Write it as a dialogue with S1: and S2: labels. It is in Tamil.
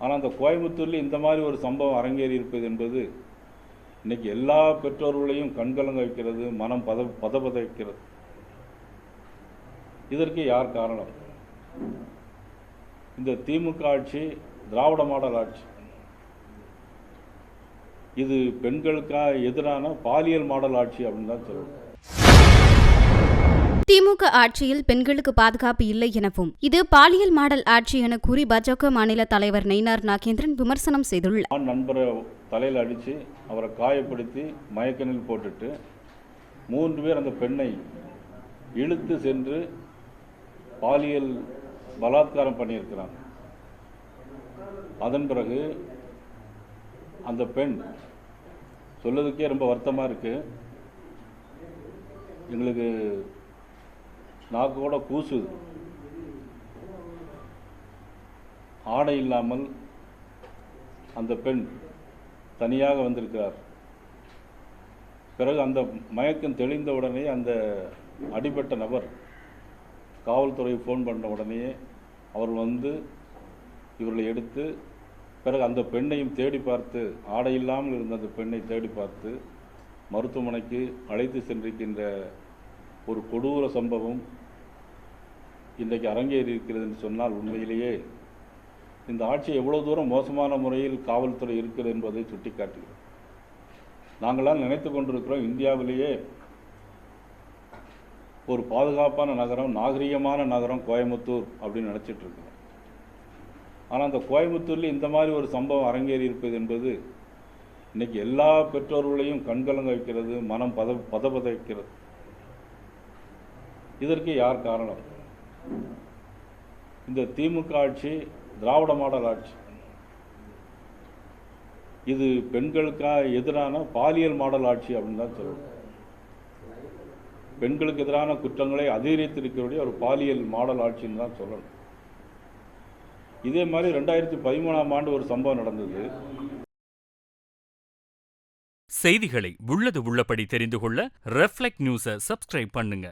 S1: ஆனால் அந்த கோயம்புத்தூரில் இந்த மாதிரி ஒரு சம்பவம் அரங்கேறி இருப்பது என்பது இன்றைக்கி எல்லா பெற்றோர்களையும் கண்கலங்க வைக்கிறது மனம் பத பதபத வைக்கிறது இதற்கு யார் காரணம்? இந்த திமுக ஆட்சி திராவிட மாடல் ஆட்சி. இது பெண்களுக்காக எதிரான பாலியல் மாடல் ஆட்சி அப்படின்னு தான் சொல்லணும்
S2: திமுக ஆட்சியில் பெண்களுக்கு பாதுகாப்பு இல்லை எனவும் இது பாலியல் மாடல் ஆட்சி என கூறி பாஜக மாநில தலைவர் நெய்னார் நாகேந்திரன் விமர்சனம் செய்துள்ளார்.
S1: ஆண் நண்பரை தலையில் அடித்து அவரை காயப்படுத்தி மயக்கணில் போட்டுட்டு மூன்று பேர் அந்த பெண்ணை இழுத்து சென்று பாலியல் பலாத்காரம் பண்ணியிருக்கிறாங்க அதன் பிறகு அந்த பெண் சொல்லதுக்கே ரொம்ப வருத்தமாக இருக்குது எங்களுக்கு நாக்கோட கூசுது. ஆடை இல்லாமல் அந்த பெண் தனியாக வந்திருக்கிறார். பிறகு அந்த மயக்கம் தெளிந்த உடனே அந்த அடிபட்ட நபர் காவல்துறை ஃபோன் பண்ண உடனே அவர் வந்து இவர்களை எடுத்து பிறகு அந்த பெண்ணையும் தேடி பார்த்து ஆடை இல்லாமல் இருந்த அந்த பெண்ணை தேடி பார்த்து மருத்துவமனைக்கு அழைத்து சென்றிருக்கின்ற ஒரு கொடூர சம்பவம் இன்றைக்கு அரங்கேறி இருக்கிறது என்று சொன்னால் உண்மையிலேயே இந்த ஆட்சி எவ்வளோ தூரம் மோசமான முறையில் காவல்துறை இருக்கிறது என்பதை சுட்டிக்காட்டுகிறோம் நாங்களாம் நினைத்து கொண்டிருக்கிறோம் இந்தியாவிலேயே ஒரு பாதுகாப்பான நகரம் நாகரிகமான நகரம் கோயம்புத்தூர் அப்படின்னு நினச்சிட்டு இருக்கிறோம். ஆனால் அந்த கோயம்புத்தூரில் இந்த மாதிரி ஒரு சம்பவம் அரங்கேறி இருப்பது என்பது இன்றைக்கி எல்லா பெற்றோர்களையும் கண்கலங்க வைக்கிறது மனம் பத பதபத வைக்கிறது இதற்கு யார் காரணம்? இந்த திமுக ஆட்சி திராவிட மாடல் ஆட்சி. இது பெண்களுக்காக எதிரான பாலியல் மாடல் ஆட்சி அப்படின்னு தான் சொல்லணும் பெண்களுக்கு எதிரான குற்றங்களை அதிகரித்திருக்கக்கூடிய ஒரு பாலியல் மாடல் ஆட்சின்னு தான் சொல்லணும். இதே மாதிரி ரெண்டாயிரத்தி பதிமூணாம் ஆண்டு ஒரு சம்பவம் நடந்தது.
S3: செய்திகளை உள்ளது உள்ளபடி தெரிந்து கொள்ள ரெஃப்ளெக்ட் நியூஸை சப்ஸ்கிரைப் பண்ணுங்க.